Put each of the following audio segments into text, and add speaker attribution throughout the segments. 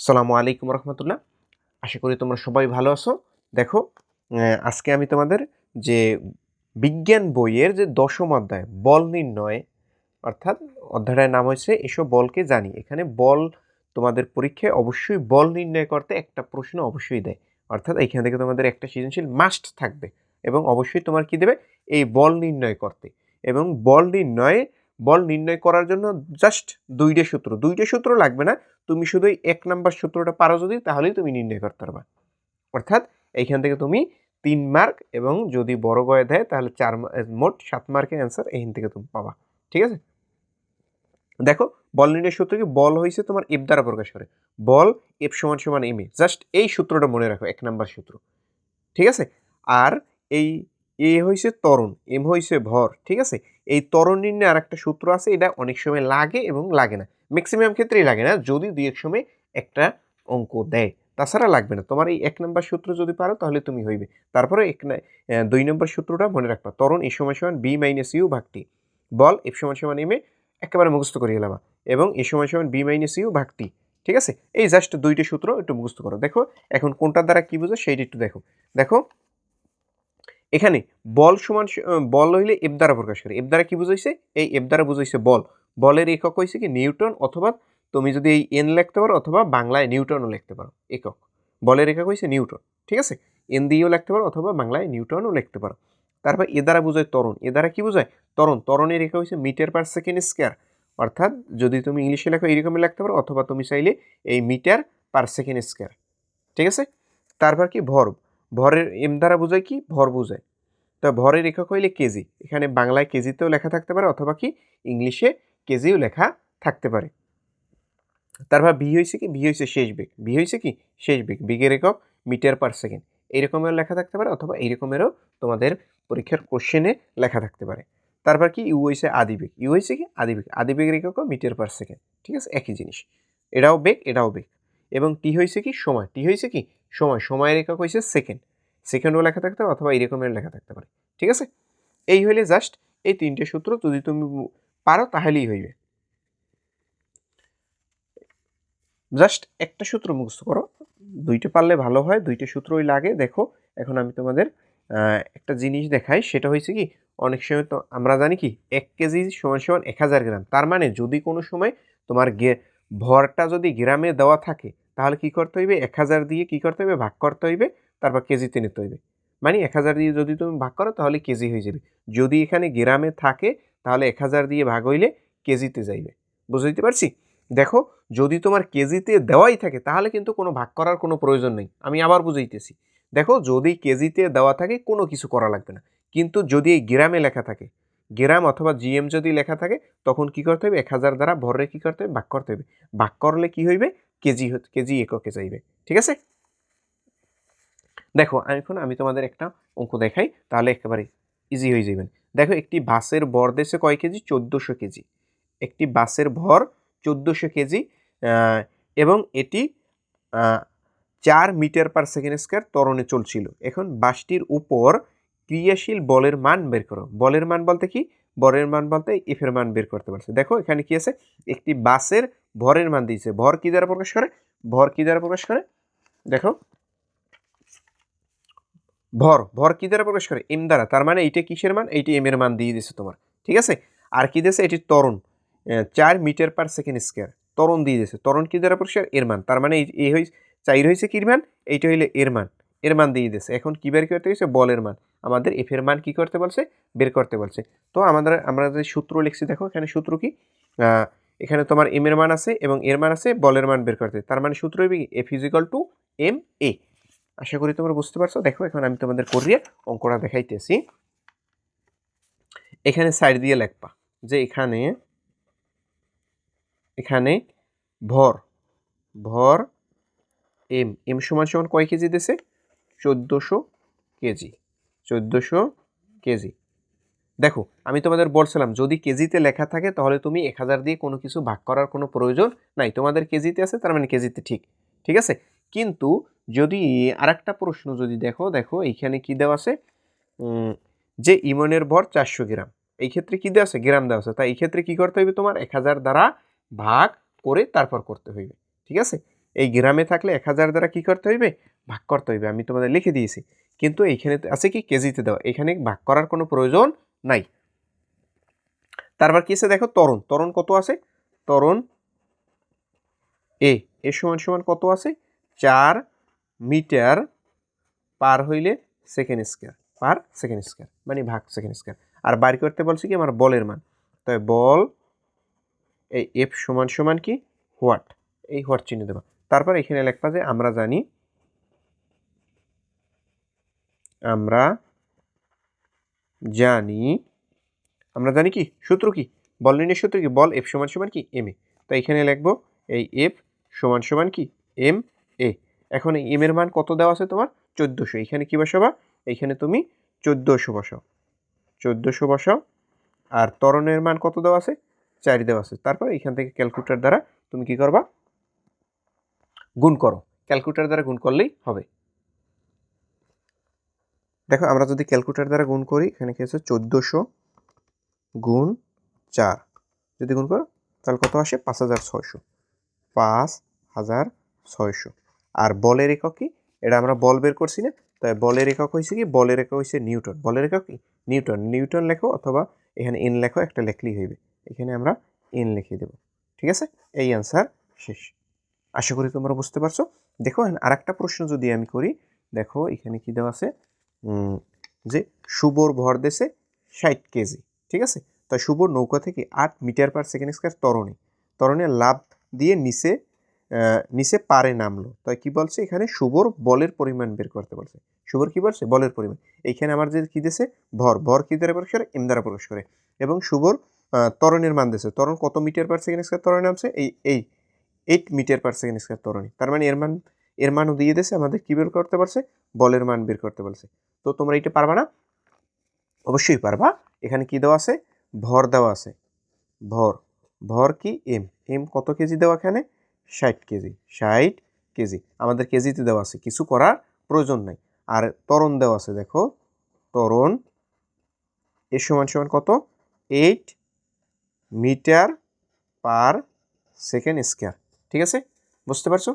Speaker 1: সালামু আলাইকুম রহমতুল্লাহ। আশা করি তোমরা সবাই ভালো আছো। দেখো আজকে আমি তোমাদের যে বিজ্ঞান বইয়ের যে দশম অধ্যায়, বল নির্ণয়, অর্থাৎ অধ্যায়ের নাম হয়েছে এসব বলকে জানি। এখানে বল তোমাদের পরীক্ষায় অবশ্যই বল নির্ণয় করতে একটা প্রশ্ন অবশ্যই দেয়। অর্থাৎ এইখান থেকে তোমাদের একটা সৃজনশীল মাস্ট থাকবে এবং অবশ্যই তোমার কি দেবে? এই বল নির্ণয় করতে। এবং বল নির্ণয় বল নির্ণয় করার জন্য জাস্ট দুইটা সূত্র। দুইটা সূত্র লাগবে না। তুমি শুধু এক নাম্বার সূত্রটা পারো যদি, তাহলেই তুমি নির্ণয় করতে পারবা। অর্থাৎ এইখান থেকে তুমি তিন মার্ক এবং যদি বড় গয়ে দেয়, তাহলে চার মোট সাত মার্কের অ্যান্সার এইখান থেকে তুমি পাবা। ঠিক আছে? দেখো, বল নির্ণয় সূত্র কি? বল হয়েছে তোমার এফ দ্বারা প্রকাশ করে। বল এফ সমান সমান এম এ জাস্ট এই সূত্রটা মনে রাখো, এক নাম্বার সূত্র। ঠিক আছে? আর এই এ হয়েছে ত্বরণ এম হয়েছে ভর, ঠিক আছে? এই ত্বরণ নির্ণয় আর একটা সূত্র আছে, এটা অনেক সময় লাগে এবং লাগে না। ম্যাক্সিমাম ক্ষেত্রেই লাগে না, যদি দুই এক সময় একটা অঙ্ক দেয়। তাছাড়া লাগবে না, তোমার এই এক নম্বর সূত্র যদি পারো, তাহলে তুমি হইবে। তারপরে এক দুই নম্বর সূত্রটা মনে রাখবা ত্বরণ এ সময় সমান বি মাইনাস ইউ ভাগটি বল এফ সমান সমান এম এ একেবারে মুখস্থ করে গেলাম এবং এ সময় সমান বি মাইনাস ইউ ভাগটি ঠিক আছে? এই জাস্ট দুইটি সূত্র একটু মুখস্থ করো। দেখো, এখন কোনটার দ্বারা কি বুঝো, সেইটা একটু দেখো। দেখো এখানে বল সমান বল হইলে এফ দ্বারা প্রকাশ করে। এফ দ্বারা কি বুঝাইছে? এই এফ দ্বারা বুঝাইছে বল। বলের একক হয়েছে কি নিউটন অথবা তুমি যদি এই এন লিখতে পারো অথবা বাংলায় নিউটনও লিখতে পারো, একক। বলের একক হয়েছে নিউটন, ঠিক আছে? এন দিয়েও লিখতে পারো অথবা বাংলায় নিউটনও লিখতে পারো। তারপর এ দ্বারা বোঝায় ত্বরণ। এ দ্বারা কি বোঝায়? ত্বরণ। ত্বরণের একক হয়েছে মিটার পার সেকেন্ড স্কোয়ার। অর্থাৎ যদি তুমি ইংলিশে লেখো এইরকমই লিখতে পারো, অথবা তুমি চাইলে এই মিটার পার সেকেন্ড স্কোয়ার, ঠিক আছে? তারপর কি? ভর ভরের এম দ্বারা বোঝায় কি? ভর বোঝায়। তা ভরের একক হইলে কেজি এখানে বাংলায় কেজিতেও লেখা থাকতে পারে অথবা কি? ইংলিশে কেজিও লেখা থাকতে পারে। তারপর ভি হয়েছে কি? ভি হয়েছে শেষ বেগ। ভি হয়েছে কি? শেষ বেগ। বিগের একক মিটার পার সেকেন্ড। এইরকমেরও লেখা থাকতে পারে অথবা এইরকমেরও তোমাদের পরীক্ষার কোশ্চেনে লেখা থাকতে পারে। তারপর কি? ইউ হয়েছে আদিবেগ ইউ হয়েছে কি? আদিবেগ আদিবেগের একক মিটার পার সেকেন্ড। ঠিক আছে? একই জিনিস। এটাও বেগ এটাও বেগ। এবং টি হয়েছে কি? সময়। টি হয়েছে কি? সময়, সময়ের একক হয়েছে সেকেন্ড সেকেন্ডও লেখা থাকতে পারে অথবা এরকমের লেখা থাকতে পারে। ঠিক আছে? এই হইলে জাস্ট এই তিনটে সূত্র যদি তুমি পারো তাহলেই হইবে। জাস্ট একটা সূত্র মুখস্থ করো। দুইটা পারলে ভালো হয়, দুইটা সূত্রই লাগে। দেখো, এখন আমি তোমাদের একটা জিনিস দেখাই, সেটা হয়েছে কি, অনেক সময় তো আমরা জানি কি, এক কেজি সমান সমান এক হাজার গ্রাম। তার মানে যদি কোনো সময় তোমার ভরটা যদি গ্রামে দেওয়া থাকে তাহলে কি করতে হইবে? এক হাজার দিয়ে কি করতে হইবে? ভাগ করতে হইবে। তারপর কেজিতে নিতে হইবে। মানে এক হাজার দিয়ে যদি তুমি ভাগ করো, তাহলে কেজি হয়ে যাবে। যদি এখানে গ্রামে থাকে, তাহলে এক হাজার দিয়ে ভাগ হইলে কেজিতে যাইবে। বুঝতে পারছি? দেখো, যদি তোমার কেজিতে দেওয়াই থাকে, তাহলে কিন্তু কোনো ভাগ করার কোনো প্রয়োজন নেই। আমি আবার বুঝাইতেছি। দেখো, যদি কেজিতে দেওয়া থাকে, কোনো কিছু করা লাগবে না। কিন্তু যদি এই গ্রামে লেখা থাকে, গ্রাম অথবা জিএম যদি লেখা থাকে, তখন কি করতে হবে এক হাজার দ্বারা ভরে কি করতে হবে ভাগ করতে হবে ভাগ করলে কি হইবে? কেজি কেজি এককে যাইবে ঠিক আছে? দেখো, এখন আমি তোমাদের একটা অঙ্ক দেখাই, তাহলে একেবারে ইজি হয়ে যাবেন। দেখো, একটি বাসের ভর দেশে কয় কেজি? চোদ্দোশো কেজি। একটি বাসের ভর চোদ্দোশো কেজি এবং এটি চার মিটার পার সেকেন্ড স্কোয়ার তরণে চলছিল। এখন বাসটির উপর ক্রিয়াশীল বলের মান বের করো। বলের মান বলতে কি? বলের মান বলতে এফের মান বের করতে পারছে দেখো এখানে কি আছে? একটি বাসের ভরের মান দিয়েছে। ভর কি দ্বারা প্রকাশ করে? ভর কি দ্বারা প্রকাশ করে? দেখো ভর ভর কি দ্বারা প্রকাশ করে? এম দ্বারা। তার মানে এইটা কিসের মান? এইটা এম এর মান দিয়ে দিছে তোমার। ঠিক আছে? আর কি দিয়েছে? এটি ত্বরণ আহ, চার মিটার পার সেকেন্ড স্কোয়ার ত্বরণ দিয়ে দিয়েছে। ত্বরণ কি দ্বারা প্রকাশ? এর মান। তার মানে এই- হয়েছে চাইর হয়েছে কির মান? এইটা হইলে এর মান। এর মান দিয়ে দিয়েছে। এখন কি বের করতে গেছে বলের মান। আমাদের এফ এর মান কি করতে বলছে? বের করতে বলছে। তো আমাদের, আমরা যে সূত্র লিখছি, দেখো এখানে সূত্র কি? এখানে তোমার এম এর মান আছে এবং এর মান আছে বলের মান বের করতে। তার মানে সূত্র হবে F equal to M A আশা করি তোমরা বুঝতে পারছ। দেখো এখন আমি তোমাদের করিয়ে অঙ্কটা দেখাইতেছি। এখানে সাইড দিয়ে লেখবা যে এখানে এখানে ভর ভর এম এম সমান সমান কয় কেজি দিছে? চোদ্দোশো কেজি। চোদ্দোশো কেজি। দেখো, আমি তোমাদের বলছিলাম, যদি কেজিতে লেখা থাকে, তাহলে তুমি এক হাজার দিয়ে কোনো কিছু ভাগ করার কোনো প্রয়োজন নাই। তোমাদের কেজিতে আছে, তার মানে কেজিতে ঠিক। ঠিক আছে? কিন্তু যদি আরেকটা প্রশ্ন যদি দেখো দেখো, এইখানে কি দেওয়া আছে? যে ইমনের ভর চারশো গ্রাম, এই ক্ষেত্রে কী দেওয়া আছে? গ্রাম দেওয়া আছে। তাই এই ক্ষেত্রে কী করতে হইবে তোমার? এক হাজার দ্বারা ভাগ করে তারপর করতে হইবে। ঠিক আছে? এই গ্রামে থাকলে এক হাজার দ্বারা কী করতে হইবে? ভাগ করতে হইবে। আমি তোমাদের লিখে দিয়েছি। কিন্তু এইখানে আছে কি? কেজিতে দেওয়া। এখানে ভাগ করার কোনো প্রয়োজন নাই। তারপর কি আছে দেখো? তরণ তরণ কত আছে? তরণ এ এ সমান সমান কত আছে? চার মিটার পার হইলে second square per second square মানে ভাগ সেকেন্ড স্কোয়ার আর বাইর করতে বলছি কি? আমার বলের মান। তাই বল এই এফ সমান সমান কি? হোয়াট এই হোয়াট চিহ্ন দেবা। তারপর এখানে লেখবা যে আমরা জানি আমরা জানি আমরা জানি কি? সূত্র কি? বল নির্ণয়ের সূত্র কি? বল এফ সমান সমান কি? এম এ তো এখানে লিখব এই এফ সমান সমান কি? এম এ এখন এই এম এর মান কত দেওয়া আছে তোমার? চোদ্দোশো। এখানে কি বসাবা? এখানে তুমি চোদ্দোশো বসাও। চোদ্দোশো বসাও। আর ত্বরণের মান কত দেওয়া আছে? চারি দেওয়া আছে। তারপর এখান থেকে ক্যালকুলেটার দ্বারা তুমি কি করবা? গুণ করো। ক্যালকুলেটার দ্বারা গুণ করলেই হবে। দেখো, আমরা যদি ক্যালকুলেটার দ্বারা গুণ করি, এখানে কি আছে? চোদ্দোশো গুণ চার। যদি গুণ করো, তাহলে কত আসে? পাঁচ হাজার ছয়শো। পাঁচ হাজার ছয়শো। আর বলের একক কি? এটা আমরা বল বের করছি না। তাই বলের একক হয়েছে কি? বলের একক হয়েছে নিউটন। বলের একক কি? নিউটন। নিউটন লেখো অথবা এখানে এন লেখো, একটা লেখলেই হইবে। এখানে আমরা এন লিখে দেব। ঠিক আছে? এই অ্যান্সার শেষ। আশা করি তোমরা বুঝতে পারছ। দেখো আর একটা প্রশ্ন যদি আমি করি, দেখো, এখানে কি দেওয়া আছে? যে শুভর ভর দেশে ষাট কেজি, ঠিক আছে? তাই শুভর নৌকা থেকে আট মিটার পার সেকেন্ড স্কোয়ার তরণে তরণে লাভ দিয়ে নিচে নিচে পারে নামলো। তাই কি বলছে? এখানে শুভর বলের পরিমাণ বের করতে বলছে। শুভর কি বলছে? বলের পরিমাণ। এইখানে আমার যে কী দিছে ভর। ভর কী দ্বারা প্রকাশ করে? এম দ্বারা প্রকাশ করে। এবং শুভর তরণের মান দিয়েছে তরণ কত মিটার পার সেকেন্ড স্কোয়ার ত্বরণে নামছে? এই এই eight metre per second square ত্বরণে তার মানে এর মান, এর মানও দিয়ে দিয়েছে আমাদের কী বের করতে পারছে বলের মান বের করতে বলছে। তো তোমরা এটা পারবা না? অবশ্যই পারবা। এখানে কি দেওয়া আছে? ভর দেওয়া আছে। ভর। ভর কি? এম। এম কত কেজি দেওয়া এখানে? ষাট কেজি। ষাট কেজি। আমাদের কেজিতে দেওয়া আছে। কিছু করার প্রয়োজন নাই। আর তরণ দেওয়া আছে, দেখো। তরণ এর সমান সমান কত? Eight metre per second square. ঠিক আছে? বুঝতে পারছ?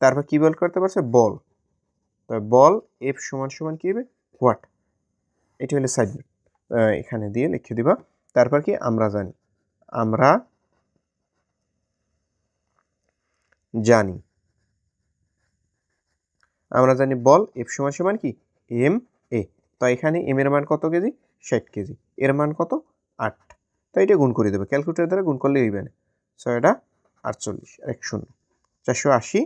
Speaker 1: তারপর কী বল করতে পারছে? বল। তবে বল এফ সমান সমান কী হবে? হোয়াট এটি হলো সাইড এখানে দিয়ে লিখে দিবা। তারপর কি? আমরা জানি। আমরা জানি। আমরা জানি বল এফ সমান সমান কি? এম এ তো এখানে এম এর মান কত কেজি? ষাট কেজি। এর মান কত? আট। তো এটা গুণ করে দেবে। ক্যালকুলেটার দ্বারা গুণ করলে হইবে না। ছয়টা আটচল্লিশ, এক শূন্য। চারশো আশি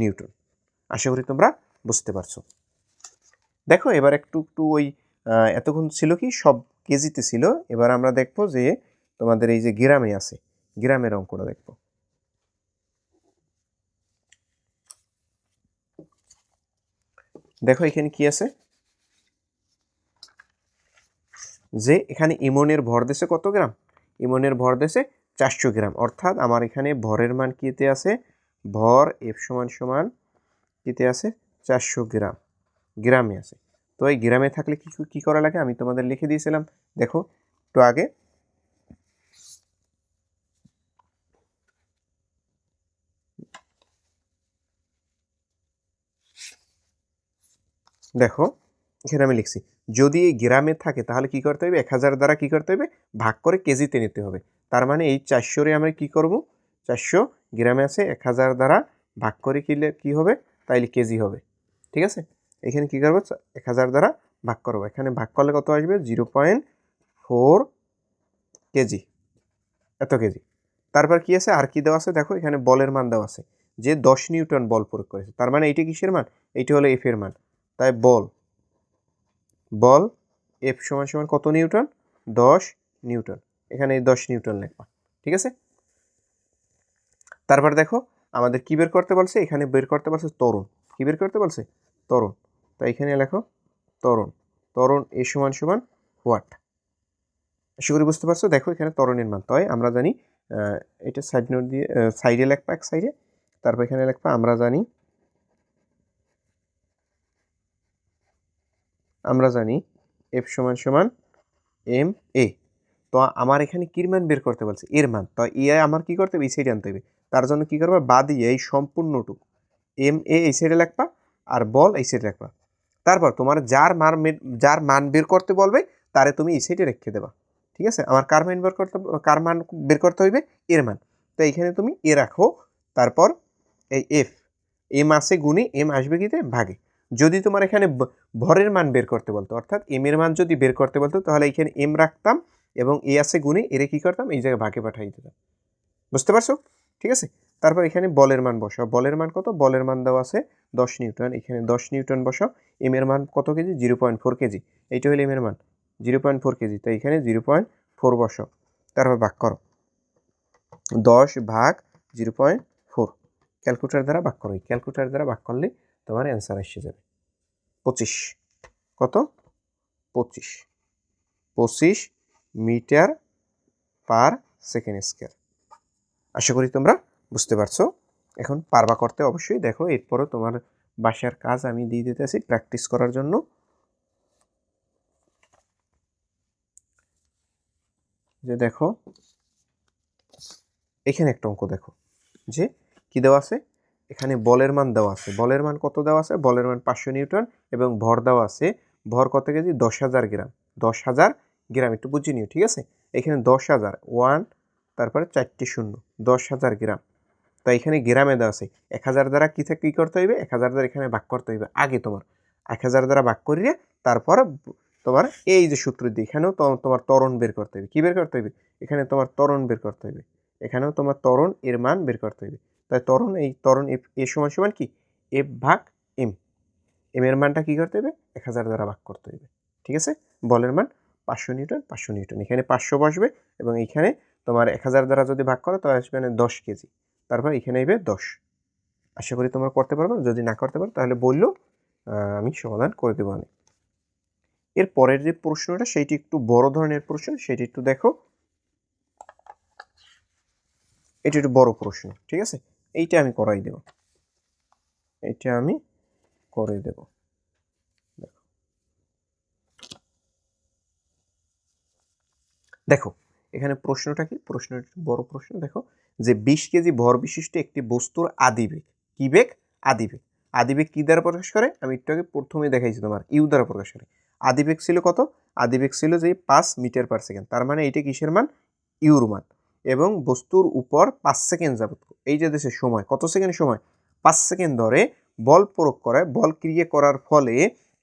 Speaker 1: নিউটন। আশা করি তোমরা বুঝতে পারছ। দেখো, এবার একটু একটু ওই এতক্ষণ ছিল কি, সব কেজিতে ছিল। এবার আমরা দেখব যে তোমাদের এই যে গ্রামে আছে, গ্রামের অঙ্কটা দেখব। দেখো এখানে কি আছে? যে এখানে ইমনের ভর দেশে কত গ্রাম? ইমনের ভর দেশে চারশো গ্রাম। অর্থাৎ আমার এখানে ভরের মান কিতে আছে? ভর এফ সমান সমান কিতে আছে? চারশো গ্রাম। গ্রামে আছে। তো এই গ্রামে থাকলে কি কি করা লাগে? আমি তোমাদের লিখে দিয়েছিলাম। দেখো, একটু আগে। দেখো, এখানে আমি লিখছি, যদি এই গ্রামে থাকে তাহলে কি করতে হবে? এক হাজার দ্বারা কি করতে হবে? ভাগ করে কেজিতে নিতে হবে। তার মানে এই চারশোরে আমরা কি করব? চারশো গ্রামে আছে, এক হাজার দ্বারা ভাগ করে কিলে, কি হবে? তাইলে কেজি হবে। ঠিক আছে? এখানে কি করব? এক হাজার দ্বারা ভাগ করব। এখানে ভাগ করলে কত আসবে? Zero point four KG. এত কেজি। তারপর কি আছে? আর কি দেওয়া আছে? দেখো, এখানে বলের মান দেওয়া আছে। যে দশ নিউটন বল প্রয়োগ করেছে। তার মানে এইটা কিসের মান? এইটা হলো এফ এর মান। তাই বল বল এফ সমান সমান কত নিউটন? দশ নিউটন। এখানে এই দশ নিউটন লেখবা। ঠিক আছে? তারপর দেখো, আমাদের কি বের করতে বলছে? এখানে বের করতে বলছে তরুণ। কি বের করতে বলছে? তরুণ। তাই এখানে লেখো তরুণ তরুণ এ সমান সমান হোয়াট আশা করি বুঝতে পারছ। দেখো এখানে তরণের মান। তাই আমরা জানি এটা সাইড নোট দিয়ে সাইডে লেখবা, এক সাইডে তারপর এখানে লেখবা, আমরা জানি আমরা জানি এফ সমান সমান এম এ তো আমার এখানে কির মান বের করতে বলছে? এর মান। তো এ আমার কি করতে হবে? এই সাইডে আনতে হবে। তার জন্য কি করবে? বাদ দিয়ে এই সম্পূর্ণটুকু। এম এ এই সাইডে লিখবা, আর বল এই সাইডে লিখবা। তারপর তোমার যার মান যার মান বের করতে বলবে, তারে তুমি এই সাইডে রেখে দেবা। ঠিক আছে? আমার কার মান বের করতে কার মান বের করতে হইবে? এর মান। তো এইখানে তুমি এ রাখো, তারপর এই এফ। এম আসে গুণে, এম আসবে কিতে? ভাগে। যদি তোমার এখানে ভরের মান বের করতে বলতো, অর্থাৎ এম এর মান যদি বের করতে বলতো, তাহলে এখানে এম রাখতাম এবং এ আসে গুণে, এরে কি করতাম? এই জায়গায় ভাগে পাঠাই দিতাম। বুঝতে পারছ? ঠিক আছে? তারপর এখানে বলের মান বসাও। বলের মান কত? বলের মান দেওয়া আছে দশ নিউটন এখানে দশ নিউটন বসাও। এম এর মান কত KG? Zero point four KG. এইটা হলো এম এর মান। Zero point four KG. তাই এখানে জিরো পয়েন্ট ফোর বসাও। তারপর ভাগ করো। দশ ভাগ জিরো পয়েন্ট ফোর ক্যালকুলেটার দ্বারা ভাগ করো। ক্যালকুলেটার দ্বারা ভাগ করলে তোমার অ্যান্সার এসে যাবে। পঁচিশ। কত? পঁচিশ। পঁচিশ মিটার পার সেকেন্ড স্কোয়ার। আশা করি তোমরা বুঝতে পারছ? এখন পারবা করতে অবশ্যই। দেখো, এরপরও তোমার বাসার কাজ আমি দিয়ে দিতেছি প্র্যাকটিস করার জন্য। যে দেখো, এখানে একটা অঙ্ক দেখো। যে কি দেওয়া আছে? এখানে বলের মান দেওয়া আছে। বলের মান কত দেওয়া আছে? বলের মান পাঁচশো নিউটন এবং ভর দেওয়া আছে। ভর কত কেজি? দশ হাজার গ্রাম। দশ হাজার গ্রাম, একটু বুঝে নিও, ঠিক আছে? এখানে দশ হাজার, ওয়ান, তারপরে চারটি শূন্য। দশ হাজার গ্রাম। তো এখানে গ্রামে দেওয়া আছে। এক হাজার দ্বারা কী থেকে, কী করতে হইবে? এক হাজার দ্বারা এখানে ভাগ করতে হইবে। আগে তোমার এক হাজার দ্বারা ভাগ করিয়ে তারপর তোমার এই যে সূত্র দিয়ে এখানেও তোমার ত্বরণ বের করতে হইবে। কী বের করতে হইবে? এখানে তোমার ত্বরণ বের করতে হইবে। এখানেও তোমার ত্বরণ এর মান বের করতে হইবে। তাই ত্বরণ এই ত্বরণ এফ এ সমান সমান কি? এফ ভাগ এম। এম এর মানটা কী করতে হইবে? এক হাজার দ্বারা ভাগ করতে হইবে। ঠিক আছে? বলের মান পাঁচশো নিউটন পাঁচশো নিউটন। এখানে পাঁচশো বসবে এবং এখানে তোমার এক হাজার দ্বারা যদি ভাগ করো তাহলে আসবে এখানে দশ কেজি। তারপর এখানে আসবে দশ। আশা করি তোমরা করতে পারবে, যদি না করতে পারো তাহলে বলল আমি সমাধান করে দেবো আমি। এর পরের যে প্রশ্নটা সেইটি একটু বড় ধরনের প্রশ্ন, সেটি একটু দেখো। এটি একটু বড় প্রশ্ন, ঠিক আছে? এইটা আমি করাই দেব। এইটা আমি করে দেব। দেখো এখানে প্রশ্নটা কি? প্রশ্ন বড় প্রশ্ন। দেখো, যে বিশ কেজি ভর বিশিষ্ট একটি বস্তুর আদিবেগ, কি বেগ? আদিবেগ। আদিবেগ কি দ্বারা প্রকাশ করে? আমি একটু আগে প্রথমে দেখাইছি তোমার, ইউ দ্বারা প্রকাশ করে। আদিবেগ ছিল কত? আদিবেগ ছিল যে পাঁচ মিটার পার সেকেন্ড। তার মানে এইটা কিসের মান? ইউর মান। এবং বস্তুর উপর পাঁচ সেকেন্ড যাবত এই যে দেশের সময়, কত সেকেন্ড সময়? পাঁচ সেকেন্ড ধরে বল প্রয়োগ করে বল ক্রিয়া করার ফলে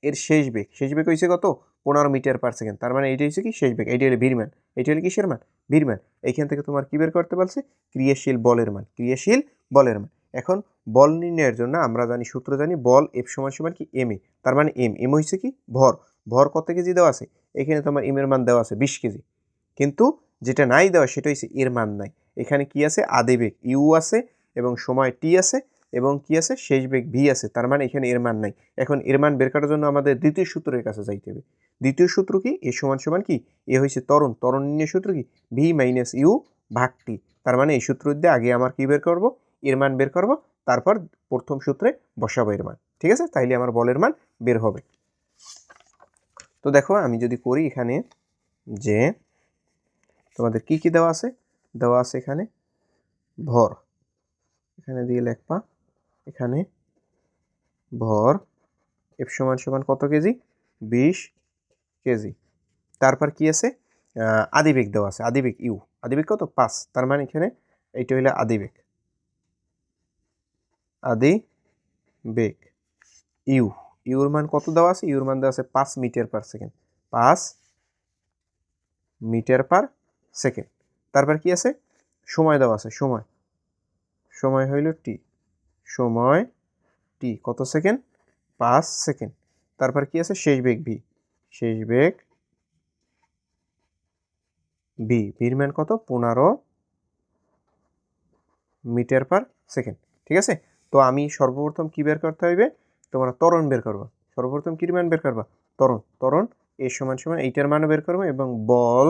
Speaker 1: এর শেষ বেগ শেষ বেগ হয়েছে কত? পনেরো মিটার পার সেকেন্ড তার মানে এইটা হচ্ছে কি শেষ বেগ এইটা হলো ভিড় মান। এইটা হলো কিসের মান? ভিড় মান। এইখান থেকে তোমার কী বের করতে পারছে ক্রিয়াশীল বলের মান। ক্রিয়াশীল বলের মান। এখন বল নির্ণয়ের জন্য আমরা জানি, সূত্র জানি বল এফ সমান সমান কি? এম এ তার মানে এম এম হচ্ছে কি? ভর। ভর কত কেজি দেওয়া আছে? এখানে তোমার এম এর মান দেওয়া আছে বিশ কেজি কিন্তু যেটা নাই দেওয়া, সেটা হচ্ছে এর মান নাই। এখানে কি আছে? আদিবেগ ইউ আছে এবং সময় টি আছে এবং কি আছে? শেষ বেগ ভি আছে। তার মানে এখানে এর মান নাই। এখন এর মান বের করার জন্য আমাদের দ্বিতীয় সূত্রের কাছে যাইতে হবে। দ্বিতীয় সূত্র কি? এ সমান সমান কি? এ হয়েছে ত্বরণ ত্বরণ নির্ণয় সূত্র কি? ভি মাইনাস ইউ ভাগ টি তার মানে এই সূত্র দিয়ে আগে আমার কি বের করব? এর মান বের করব। তারপর প্রথম সূত্রে বসাবো এর মান। ঠিক আছে? তাইলে আমার বলের মান বের হবে। তো দেখো, আমি যদি করি এখানে যে তোমাদের কি কি দেওয়া আছে? দেওয়া আছে এখানে ভর। এখানে দিয়ে লেখবা, এখানে ভর, এফ সমান সমান কত কেজি? বিশ কেজি। তারপর কি আছে? আদিবেগ দেওয়া আছে, আদিবেগ ইউ। আদিবেগ কত? পাঁচ। তার মানে এখানে এইটা হইলে আদিবেগ। আদি বেগ ইউ। ইউর মান কত দেওয়া আছে? ইউর মান দেওয়া আছে পাঁচ মিটার পার সেকেন্ড। পাঁচ মিটার পার সেকেন্ড। তারপর কি আছে? সময় দেওয়া আছে, সময়। সময় হইল টি। সময় টি। কত সেকেন্ড? পাঁচ সেকেন্ড। তারপর কি আছে? শেষ বেগ ভি। শেষ বেগ বি ভির মান কত? পনেরো মিটার পার সেকেন্ড, ঠিক আছে? তো আমি সর্বপ্রথম কি বের করতে হইবে? তোমরা ত্বরণ বের করবা। সর্বপ্রথম কি মান বের করবা? ত্বরণ। ত্বরণ এ সমান সমান এইটার মানও বের করব এবং বল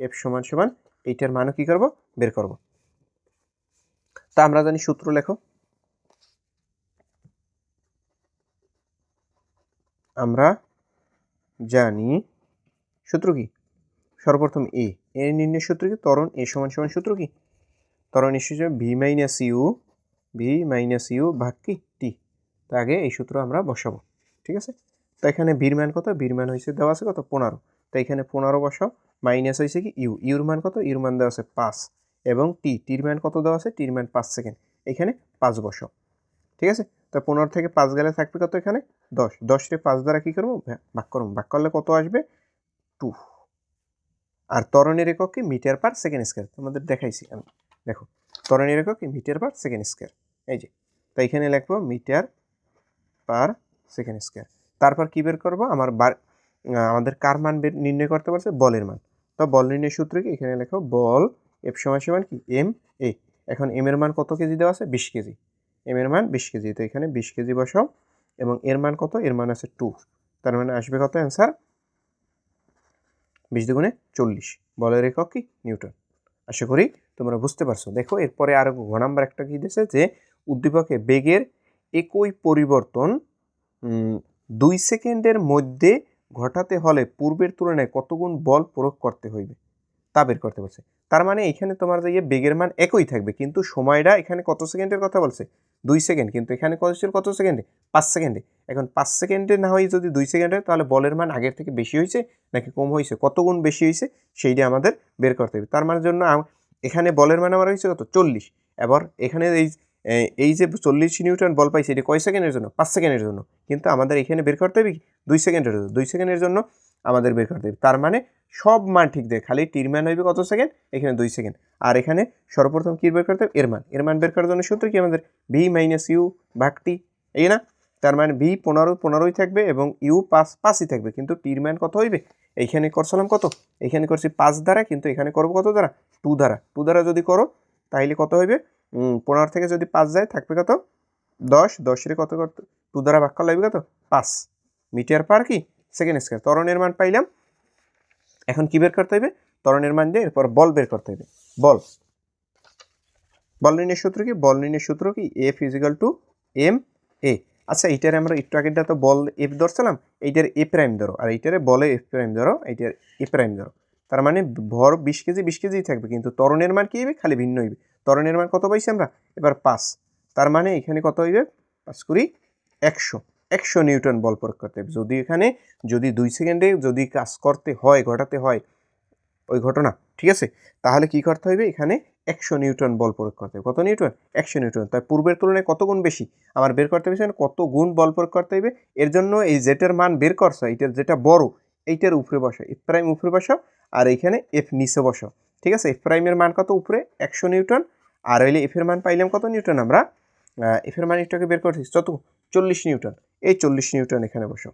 Speaker 1: এফ সমান সমান এইটার মানও কি করব? বের করব। তা আমরা জানি সূত্র লেখো। আমরা জানি। সূত্র কি? সর্বপ্রথম এ এর নির্ণয় সূত্র কি? তরণ এ সমান সমান সূত্র কি? ত্বরণ হিসেবে V minus U V minus U ভাগ কি? টি তো আগে এই সূত্র আমরা বসাবো। ঠিক আছে? তো এখানে ভির মান কত? ভির মান হয়েছে দেওয়া আছে কত? পনেরো। তো এখানে পনেরো বসাও। মাইনাস হয়েছে কি? ইউ ইউর মান কত? ইউর মান দেওয়া আছে পাঁচ। এবং টি টির মান কত দেওয়া আছে? টির মান পাঁচ সেকেন্ড। এখানে পাঁচ বসাও। ঠিক আছে? তো পনেরো থেকে পাঁচ গেলে থাকবে কত এখানে? দশ দশকে পাঁচ দ্বারা কী করব? ভা- ভাগ করব। ভাগ করলে কত আসবে? টু। আর তরণের একক কি? Metre per second square. তোমাদের দেখাইছি আমি। দেখো তরণের একক কি? Metre per second square. এই যে, তো এখানে লিখব মিটার পার সেকেন্ড স্কোয়ার। তারপর কী বের করব? আমার বার আমাদের কার মান বের, নির্ণয় করতে পারছে বলের মান। তো বল নির্ণয় সূত্র কি? এখানে লেখো বল এফ সমান সমান কি? M, A. এখন এম এর মান কত কেজি দেওয়া আছে? বিশ কেজি। এম এর মান বিশ কেজি। তো এখানে বিশ কেজি বসাও। এবং এর মান কত? এর মান আছে টু তার মানে আসবে কত? অ্যান্সার বিশ দুগুণে চল্লিশ। বলের একক কি? নিউটন আশা করি তোমরা বুঝতে পারছ। দেখো, এরপরে আরও ঘ নাম্বার একটা কি দিয়েছে যে, উদ্দীপকে বেগের একই পরিবর্তন দুই সেকেন্ডের মধ্যে ঘটাতে হলে পূর্বের তুলনায় কতগুণ বল প্রয়োগ করতে হইবে? তা বের করতে বলছে। তার মানে এখানে তোমার যে ইয়ে বেগের মান একই থাকবে, কিন্তু সময়টা এখানে কত সেকেন্ডের কথা বলছে? দুই সেকেন্ড, কিন্তু এখানে কত ছিল? কত সেকেন্ডে? পাঁচ সেকেন্ডে। এখন পাঁচ সেকেন্ডে না হয় যদি দুই সেকেন্ডে তাহলে বলের মান আগের থেকে বেশি হয়েছে নাকি কম হয়েছে? কত গুণ বেশি হয়েছে সেইটা আমাদের বের করতে হবে। তার মানে জন্য এখানে বলের মান আমার হয়েছে কত? চল্লিশ। এবার এখানে এই এই যে চল্লিশ নিউটন বল পাইছে, এটি কয় সেকেন্ডের জন্য? পাঁচ সেকেন্ডের জন্য। কিন্তু আমাদের এখানে বের করতে হবে কি? দুই সেকেন্ডের জন্য। দুই সেকেন্ডের জন্য আমাদের বের করতে তার মানে সব মান ঠিক দেয়। খালি টির মান হইবে কত সেকেন্ড? এখানে দুই সেকেন্ড। আর এখানে সর্বপ্রথম কী বের করতে হবে? এর মান। এর মান বের করার জন্য সূত্র কি? আমাদের ভি মাইনাস ইউ ভাগ টি এই না? তার মানে ভি পনেরো, পনেরোই থাকবে এবং ইউ পাঁচ, পাঁচই থাকবে। কিন্তু টির মান কত হইবে? এইখানে করছিলাম কত? এখানে করছি পাঁচ দ্বারা, কিন্তু এখানে করব কত দ্বারা? টু দ্বারা। টু দ্বারা যদি করো তাহলে কত হইবে? পনেরো থেকে যদি পাঁচ যায়, থাকবে কত? দশ। দশের কত কত টু দ্বারা ভাগ করলে হইবে কত? পাঁচ। মিটার পার কি? সেকেন্ড স্কোয়ার ত্বরণের মান পাইলাম। এখন কি বের করতে হবে? ত্বরণের মান দিয়ে এরপর বল বের করতে হবে। বল। বল নির্ণয়ের সূত্র কি? বল নির্ণয়ের সূত্র কি? F equal to M A আচ্ছা এইটারে আমরা একটু আগেরটা তো বল এফ ধরছিলাম। এইটার এ প্রাইম ধরো। আর এইটারে বলে এফ প্রাইম ধরো। এইটার এ প্রাইম ধরো। তার মানে ভর বিশ কেজি, বিশ কেজিই থাকবে। কিন্তু তরণের মান কি হবে খালি ভিন্ন হইবে। তরণের মান কত পাইছি আমরা? এবার পাঁচ। তার মানে এখানে কত হইবে? পাঁচ কুড়ি একশো। একশো নিউটন বল প্রয়োগ করতে হবে। যদি এখানে, যদি দুই সেকেন্ডে যদি কাজ করতে হয়, ঘটাতে হয় ওই ঘটনা, ঠিক আছে? তাহলে কি করতে হবে? এখানে একশো নিউটন বল প্রয়োগ করতে হবে। কত নিউটন? একশো নিউটন। তাই পূর্বের তুলনায় কত গুণ বেশি? আমার বের করতে হবে কত গুণ বল প্রয়োগ করতে হবে? এর জন্য এই জেটার মান বের করছ, এইটার যেটা বড়, এইটার উপরে বসো এফ প্রাইম উপরে বসাও আর এইখানে এফ নিচে বসাও। ঠিক আছে? এফ প্রাইমের মান কত উপরে? একশো নিউটন। আর হইলে এফের মান পাইলাম কত নিউটন আমরা? এফের মান একটাকে বের করছি যত চল্লিশ নিউটন। এই চল্লিশ নিউটন এখানে বসো।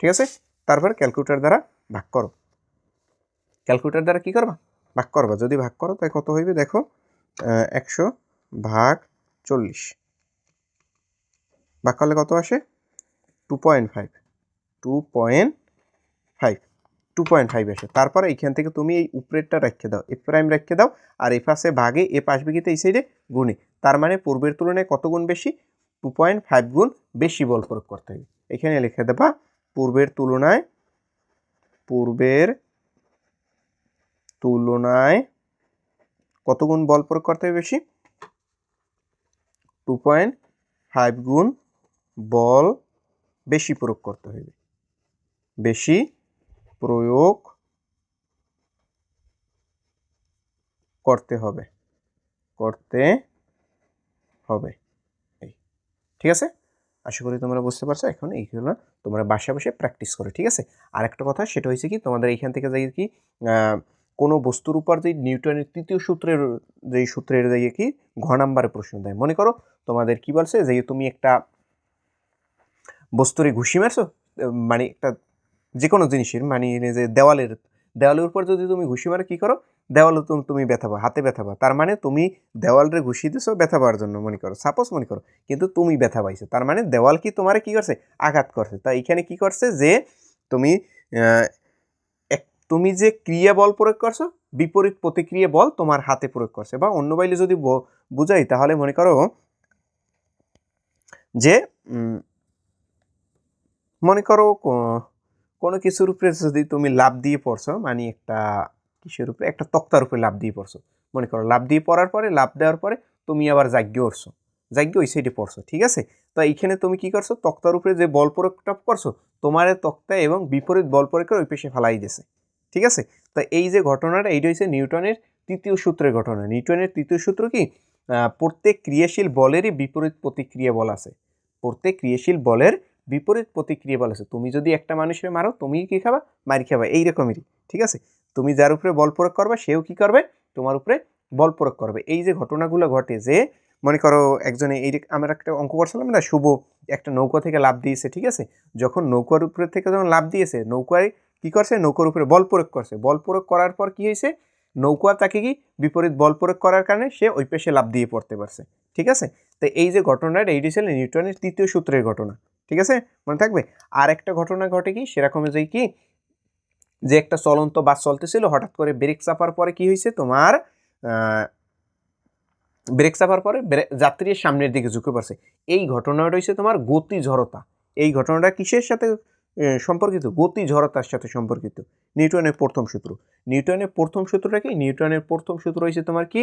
Speaker 1: ঠিক আছে? তারপর ক্যালকুলেটার দ্বারা ভাগ করো। ক্যালকুলেটার দ্বারা কি করবা? ভাগ করবা। যদি ভাগ করো তাই কত হইবে? দেখো একশো ভাগ চল্লিশ। ভাগ করলে কত আসে? Two point five. Two point five. Two point five আসে। তারপরে এইখান থেকে তুমি এই উপরেরটা রেখে দাও। এ প্রাইম রেখে দাও। আর এ পাশে ভাগে, এ পাশ বিঘিতে এই সাইডে গুণে। তার মানে পূর্বের তুলনায় কত গুণ বেশি? টু পয়েন্ট ফাইভ গুণ বেশি বল প্রয়োগ করতে হবে। এখানে লিখে দেবা, পূর্বের তুলনায় পূর্বের তুলনায় কত গুণ বল প্রয়োগ করতে হবে বেশি? টু পয়েন্ট ফাইভ গুণ বল বেশি প্রয়োগ করতে হবে। বেশি প্রয়োগ করতে হবে। করতে হবে। ঠিক আছে? আশা করি তোমরা বুঝতে পারছ। এখন এইগুলো তোমরা বাসা বসে প্র্যাকটিস করো, ঠিক আছে? আর একটা কথা, সেটা হয়েছে কি, তোমাদের এইখান থেকে যাই কি কোনো বস্তুর উপর যে নিউটনের তৃতীয় সূত্রের যেই সূত্রের যাই কি, ঘ নাম্বারে প্রশ্ন দেয়। মনে করো, তোমাদের কি বলছে যে তুমি একটা বস্তুরে ঘুষি মারছো মানে একটা যে কোনো জিনিসের মানে যে দেওয়ালের দেওয়ালের উপর যদি তুমি ঘুষি মারো, কী করো? দেওয়ালে তুমি তুমি ব্যথা পাও, হাতে ব্যথা পাও। তার মানে তুমি দেওয়ালরে ঘুষি দিছো, ব্যথা পাওয়ার জন্য, মনে করো। সাপোজ মনে করো, কিন্তু তুমি ব্যথা পাইছো। তার মানে দেওয়াল কি তোমারে কি করছে? আঘাত করছে। তা এখানে কি করছে যে, তুমি তুমি যে ক্রিয়া বল প্রয়োগ করছ, বিপরীত প্রতিক্রিয়া বল তোমার হাতে প্রয়োগ করছে। বা অন্য বাইলে যদি বুঝাই, তাহলে মনে করো যে মনে করো কোনো কিছুর উপরে যদি তুমি লাভ দিয়ে পড়ছো মানে একটা কিসের উপরে? একটা তক্তার উপরে লাভ দিয়ে পড়ছো। মনে করো লাভ দিয়ে পড়ার পরে লাভ দেওয়ার পরে তুমি আবার জাগ্য উঠছো যাইগে ওই সাইডে পড়ছো, ঠিক আছে? তো এইখানে তুমি কি করছ? তক্তার উপরে যে বল প্রয়োগটা করছ, তোমার তক্তা এবং বিপরীত বল প্রয়োগ করে ওই পেশে ফেলাই দিয়েছে, ঠিক আছে? তো এই যে ঘটনাটা, এইটা হচ্ছে নিউটনের তৃতীয় সূত্রের ঘটনা। নিউটনের তৃতীয় সূত্র কি? প্রত্যেক ক্রিয়াশীল বলেরই বিপরীত প্রতিক্রিয়া বল আছে। প্রত্যেক ক্রিয়াশীল বলের বিপরীত প্রতিক্রিয়া বল আছে। তুমি যদি একটা মানুষের মারো, তুমি কি খাবা? মারি খাবা। এইরকমেরই, ঠিক আছে? তুমি যার উপরে বল প্রয়োগ করবে, সেও কি করবে? তোমার উপরে বল প্রয়োগ করবে। এই যে ঘটনাগুলো ঘটে যে, মনে করো একজনে এই আমরা একটা অঙ্ক করছিলাম না, শুভ একটা নৌকা থেকে লাভ দিয়েছে, ঠিক আছে? যখন নৌকার উপরে থেকে যখন লাভ দিয়েছে, নৌকায় কি করছে? নৌকার উপরে বল প্রয়োগ করছে। বল প্রয়োগ করার পর কি হয়েছে? নৌকা তাকে কি বিপরীত বল প্রয়োগ করার কারণে সে ওই পেশে লাভ দিয়ে পড়তে পারছে, ঠিক আছে? তো এই যে ঘটনাটা এইটি ছিল নিউটনের তৃতীয় সূত্রের ঘটনা, ঠিক আছে? মনে থাকবে? আর একটা ঘটনা ঘটে কি? সেরকম যে কি যে একটা চলন্ত বাস চলতেছিল, হঠাৎ করে ব্রেক চাপার পরে কি হয়েছে তোমার ব্রেক চাপার পরে যাত্রীর সামনের দিকে ঝুঁকে পড়ছে। এই ঘটনাটা হচ্ছে তোমার গতি ঝড়তা। এই ঘটনাটা কিসের সাথে সম্পর্কিত? গতি ঝড়তার সাথে সম্পর্কিত। নিউটনের প্রথম সূত্র। নিউটনের প্রথম সূত্রটা কি? নিউটনের প্রথম সূত্র হচ্ছে তোমার কি?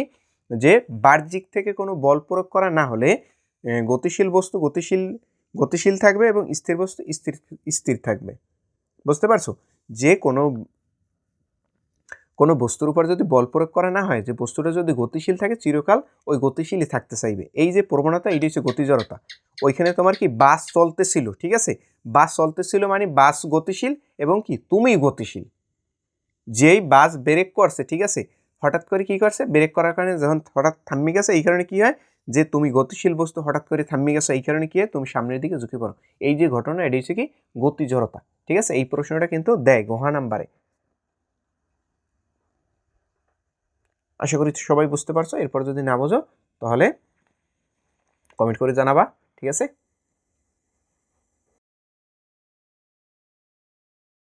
Speaker 1: যে বাহ্যিক থেকে কোনো বল প্রয়োগ করা না হলে গতিশীল বস্তু গতিশীল গতিশীল থাকবে এবং স্থির বস্তু স্থির স্থির থাকবে। বুঝতে পারছ? যে কোনো কোনো বস্তুর উপর যদি বল প্রয়োগ করা না হয়, যে বস্তুটা যদি গতিশীল থাকে চিরকাল, ওই গতিশীলই থাকতে চাইবে। এই যে প্রবণতা এটি হচ্ছে গতিজড়তা। ওইখানে তোমার কি বাস চলতেছিল, ঠিক আছে? বাস চলতেছিল মানে বাস গতিশীল এবং কি তুমি গতিশীল। যেই বাস ব্রেক করছে, ঠিক আছে? হঠাৎ করে কি করছে? ব্রেক করার কারণে যখন হঠাৎ থাম্মি গেছে এই কারণে কি হয়? যে তুমি গতিশীল বস্তু হঠাৎ করে থামিয়ে গেছো, এই কারণে কি তুমি সামনের দিকে ঝুঁকে পড়ো। এই যে ঘটনা, এটি হচ্ছে কি? গতিজড়তা ঠিক আছে? এই প্রশ্নটা কিন্তু দেয় গোহা নাম্বারে। আশা করি সবাই বুঝতে পারছ। এরপর যদি না বোঝো, তাহলে কমেন্ট করে জানাবা। ঠিক আছে?